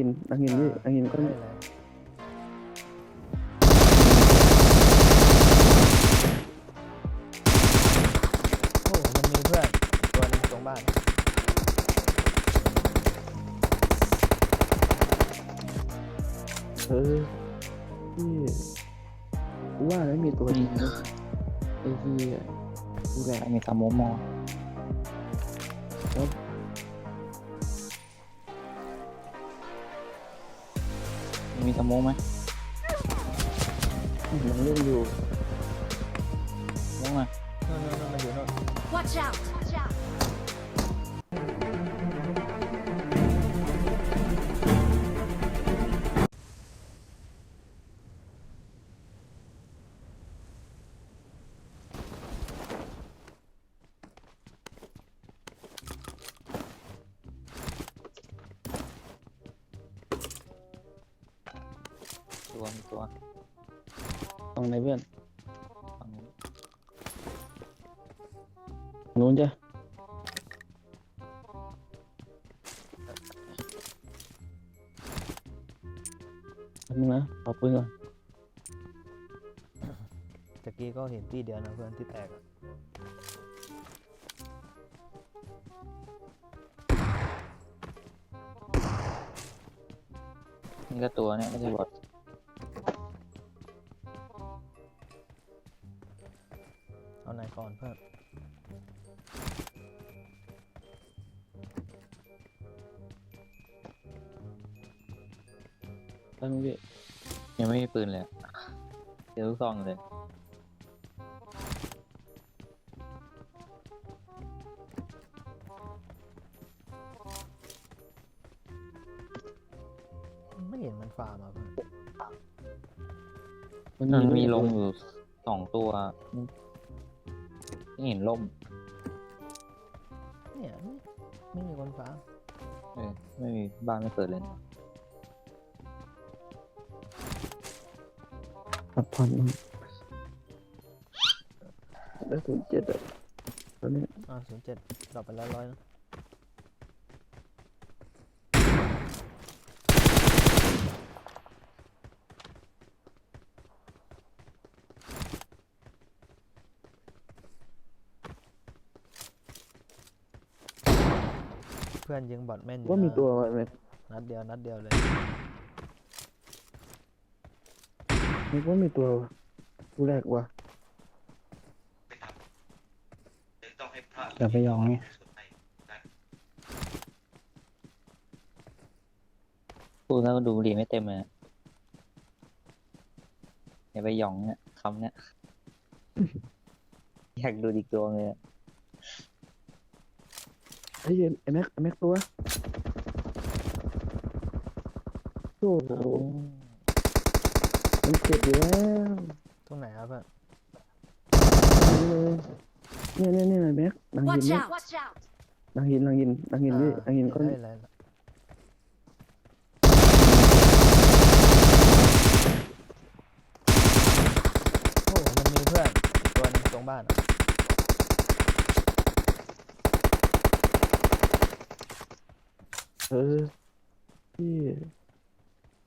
หินหลังหินพี่หลังหินก็ได้เลยโอ้มันมีเพื่อนตัวหนึงตรงบ้าน เออพี่กูว่าแล้วมีตัวจริงนะไอ้ที่กูแหละไอ้มีสามโมมอครับ มีสามโมไหมยังเล่นอยู่มองอะนู่นนู่นนู่นมันอยู่นู่น Watch out! ตัวมีตัวตรงไหนเพื่อนฝั่งนู้นนู้นจ้ะแป๊บนึงนะเอาปืนก่อนตะกี้ก็เห็นที่เดียวนะเพื่อนที่แตกอะนี่ก็ตัวเนี่ยไม่ใช่บอท เอาไหนก่อนเพื่อนแป๊บนึงพี่ยังไม่มีปืนเลยอะเจอลูกซองอยู่เลย ไม่เห็นมันฟาร์มอะเพื่อนมันมันมีมีลงอยู่สองตัว ไม่เห็นล่มเนี่ยไม่ไม่มีคนฟาร์มเออไม่มีบ้านไม่เปิดเลยนะพักผ่อนบ้างได้ถึงเจ็ดอะตอนนี้อ่าศูนย์เจ็ดดรอปไปแล้วร้อยนะ พื่อนยิงบอดแม่นอยู่ว่ามีนะตัวอะไรไหมนัดเดียวนัดเดียวเลยนึกว่ามีตัวกูแรกว่ะต้องให้พระอย่าไปยองไงพูดแล้วก็ดูบุหรี่ไม่เต็มเลยอะอย่าไปหยองเนี่ยคำเนี่ย อยากดูอีกตัวเลยอะ ไอ้เหี้ยไอ้แม็กไอ้แม็กตัวโอ้โหมันเจ็บอยู่แล้วตรงไหนครับเพื่อนเนี่ยเนี่ยเนี่ยแม็กหลังหิน Watch เนี่ย out! Watch out! หลังหินหลังหินหลังหินพี่หลังหินก็ได้เลยโอ้มันมีเพื่อนตัวหนึงตรงบ้านอะ เออพี่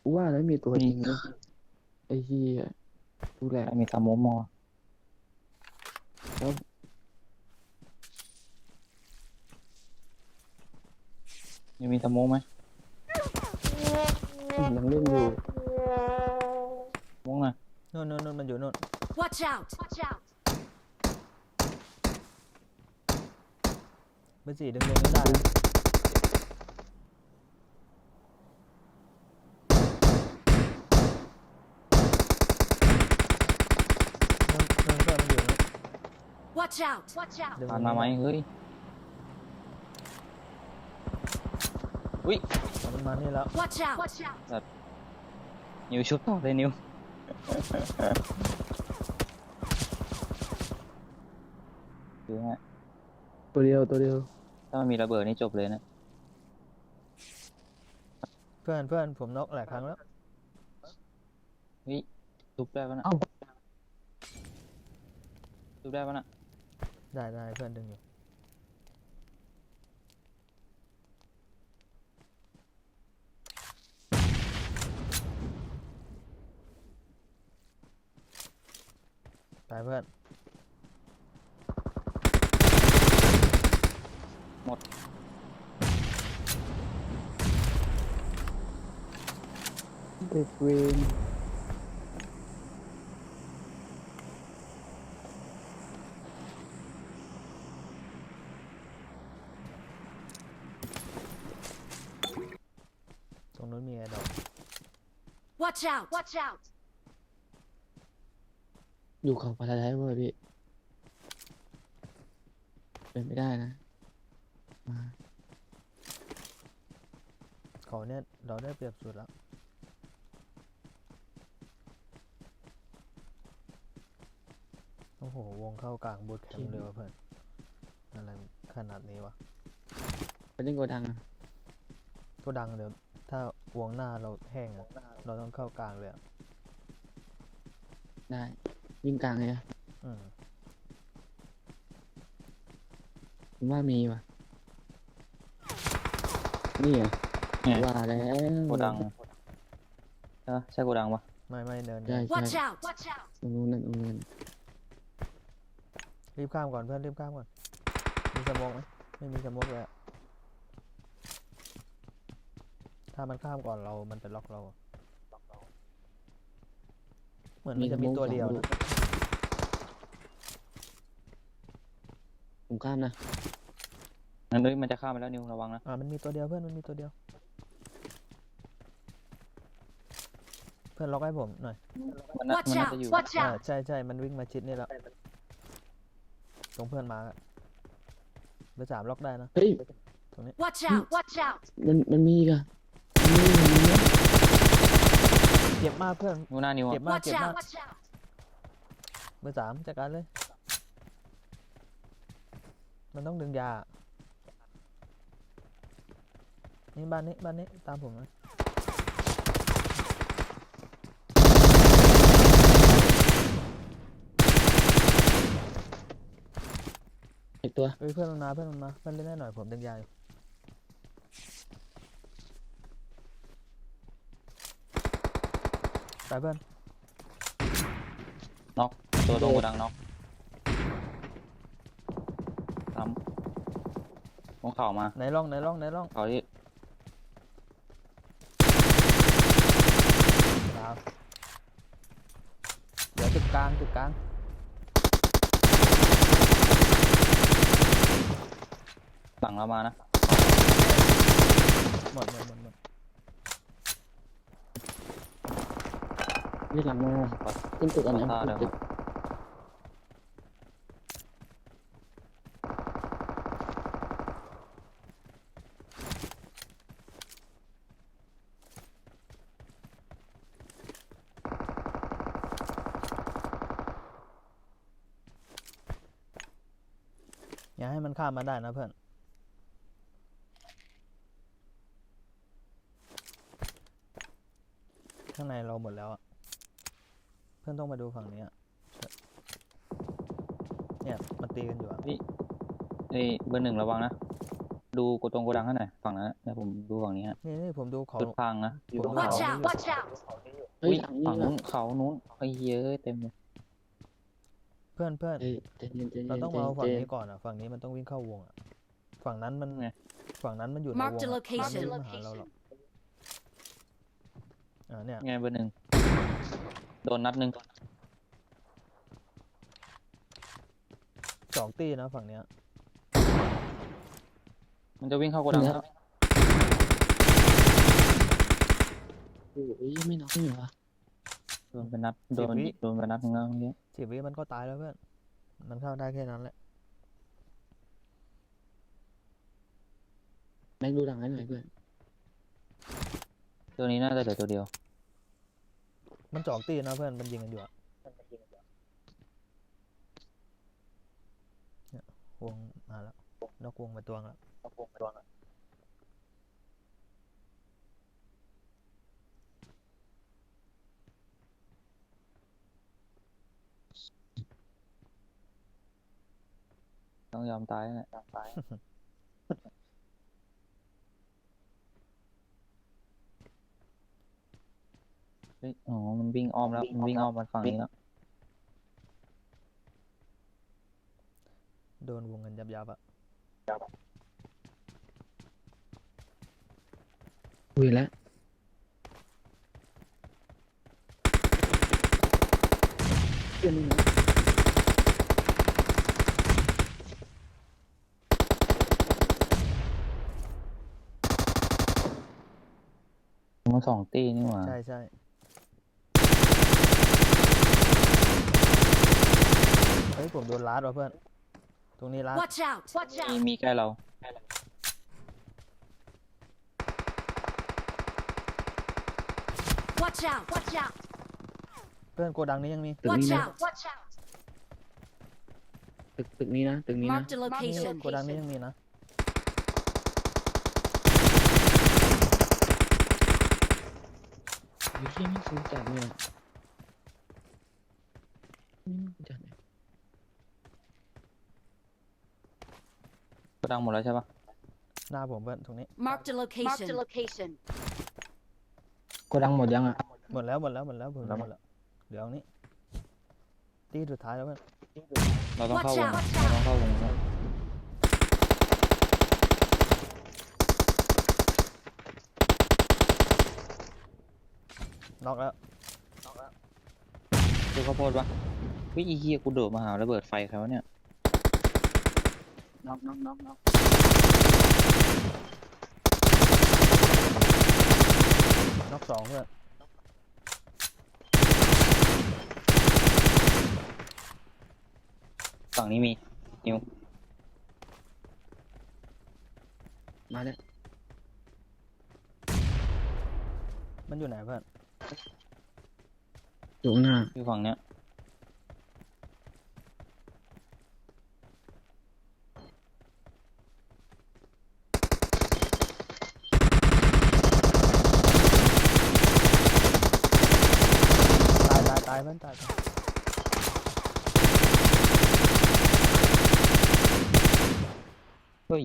กูว่าแล้วมีตัวจริงนะไอ้เหี้ยกูแหละไอ้มีสามโมมอครับยังมีสามโมไหมยังเล่นอยู่มองอะนู่นนู่นนู่นมันอยู่นู่น Watch out! Watch out! เบอร์สี่ดึงดึงไม่ได้อะนู่นนู่นเพื่อนมันอยู่นู่น Watch out! Watch out! ดึงผ่านมาไหมเฮ้ยอุ้ยเอามันมานี่แล้ว Watch out! Watch out! นิวชุบต่อเลยนิวดูฮะตัวเดียวตัวเดียว ถ้ามันมีระเบิดนี่จบเลยนะเพื่อนเพื่อนผมนกหลายครั้งแล้วเฮ้ยชุบได้ปะนะเอ้าชุบได้ปะนะ ได้ได้เพื่อนดึงอยู่ตายเพื่อน หมด เด็กเวร Watch out! Watch out! อยู่เขาพาราไดซ์เวอร์พี่ เป็นไม่ได้นะ มาเขาเนี่ยเราได้เปรียบสุดแล้ว โอ้โห วงเข้ากลางบูทแคมป์เลยว่ะเพื่อน อะไรขนาดนี้วะ ไปเล่นโกดังอะ ก็ดังเดี๋ยว ถ้าวงหน้าเราแห้งอะเราต้องเข้ากลางเลยอะได้ ยิงกลางเลยอะอืมผมว่ามีว่ะ นี่เหรอเนี่ย ว่าแล้วโกดังใช่ปะใช่โกดังปะไม่ไม่เนินใช่เนินใช่ Watch out! Watch out! ตรงนู้นนั่นตรงนู้นรีบข้ามก่อนเพื่อนรีบข้ามก่อน มีสโมองไหมไม่มีสโมองเลยอะ ถ้ามันข้ามก่อนเรา มันจะล็อกเราอะเหมือนมันจะมีตัวเดียวนะผมข้ามนะงั้นเอ้ยมันจะข้ามไปแล้วนิวระวังนะ อ่า มันมีตัวเดียวเพื่อน มันมีตัวเดียว เพื่อนล็อกให้ผมหน่อย มันน่า Watch มันน่า out! จะอยู่ Watch อ่า out! ใช่ใช่มันวิ่งมาชิดนี่แล้ว ตรงเพื่อนมาร์คอะเบอร์สามล็อกได้นะ เฮ้ย Watch out! Watch out! มันมันมีอีกอะมันมีมันมี เจ็บมากเพื่อนนิวหน้านิวเจ็อะบมาก Watch เจ็บมาก out! Watch out! เบอร์สามจัดการเลย มันต้องดึงยา นี่บ้านนี้บ้านนี้ตามผมนะอีกตัว เฮ้ยเพื่อนมันมาเพื่อนมันมา เพื่อนเล่นได้หน่อยผมดึงยาอยู่ ไปเพื่อนน็อกตัวตรงโกดังน็อกซ้ำตรงเข่ามาไหนร่องไหนร่องไหนร่องเข่าที่ดาวเดี๋ยวจุดกลางจุดกลางหลังเรามานะ หมดหมดหมดหมด เรียกหลังมาขึ้นตึกอันนั้นตาขึ้นเดี๋ยวตึกอย่าให้มันข้ามมาได้นะเพื่อน ข้างในเราหมดแล้วอะ พื่อนต้องมาดูฝั่งนี้อะเนี่ยมันตีกันอยู่อะเอ้ยเบอร์หนึ่งระวังนะ ดูกดตรงโกดังให้หน่อยฝั่งนั้นนะเดี๋ยวผมดูฝั่งนี้ฮะนี่นี่ผมดูเขาจุดพังนะอยู่ตรง Watch เขา Watch out! Watch out! เฮ้ยอุ๊ยหลังนี้ฝั่งว่ะนู้นเขานู้นไอ้เหี้ยเอะเต็มเลยเพื่อนเพื่อนเฮ้ยใจเย็นใจเย็นเราต้องใจมาเอาฝั่งเย็นนี้ก่อนอะฝั่งนี้มันต้องวิ่งเข้าวงอะฝั่งนั้นมันไงฝั่งนั้นมันอยู่ในวง Mark the อะ มันไม่ location. วิ่งมาหาเราหรอกอ่าเนี่ยไงเบอร์หนึ่ง โดนนัดหนึ่งสองตีนะฝั่งเนี้ยมันจะวิ่งเข้าโกดังแล้วโอ้ยยังไม่น็อกนี่เหรอวะโดนไปนัดโดนมันโดนไปนัดหนึงแล้วเมื่อกี้สิบวิมันก็ตายแล้วเพื่อน มันเข้าได้แค่นั้นแหละแม็กดูหลังให้หน่อยเพื่อนตัวนี้น่าจะเหลือตัวเดียว มันสองตีนะเพื่อน มันยิงกันอยู่อะเนี่ยวงมาแล้วนอกวงมาตัวงแล้วต้องยอมตายนั่นแหละเฮ้ยอ๋อ มันวิ่งอ้อมแล้ว มันวิ่งอ้อมมาฝั่งนี้แล้ว โดนวงเงินยับยับๆอะคุยแล้วเพื่อนนี่นะมาสองตีนี่หว่า ใช่ใช่ เฮ้ยผมโดนลัดว่ะเพื่อน ตรงนี้ลัด Watch out! Watch มี out! มีใกล้เรา Watch out! Watch out! เพื่อนโกดังนี้ยังมี ตึก Watch นี้นะ out! Watch out! ตึกตึกนี้นะตึกนี้นะ Marked a นี่ location. โกดังนี้ยังมีนะ ไอ้เหี้ยไม่ซื้อจัดเนี่ยนี่มันจัดเนี่ย กระดังหมดแล้วใช่ปะหน้าผมเพื่อนตรงนี้ Marked a location. Marked a location. กดดังหมดยังอะ หมดแล้วหมดแล้วหมดแล้วผมหมดแล้วหมดแล้วเหลือตรงนี้ตีสุดท้ายแล้วเพื่อนเราต้องเข้าวง Watch out เราต้องเข้าวงนะน็อกแล้วดูข้าวโพดปะวิอีเฮียกูโดดมาหาระเบิดไฟใครวะเนี่ย น็อกน็อกน็อกน็อกน็อกสองเพื่อนฝั่งนี้มีนิวมาแล้วมันอยู่ไหนเพื่อนอยู่ข้างหน้าอยู่ฝั่งเนี้ย ตายตายตายเพื่อนตายตาย เฮ้ย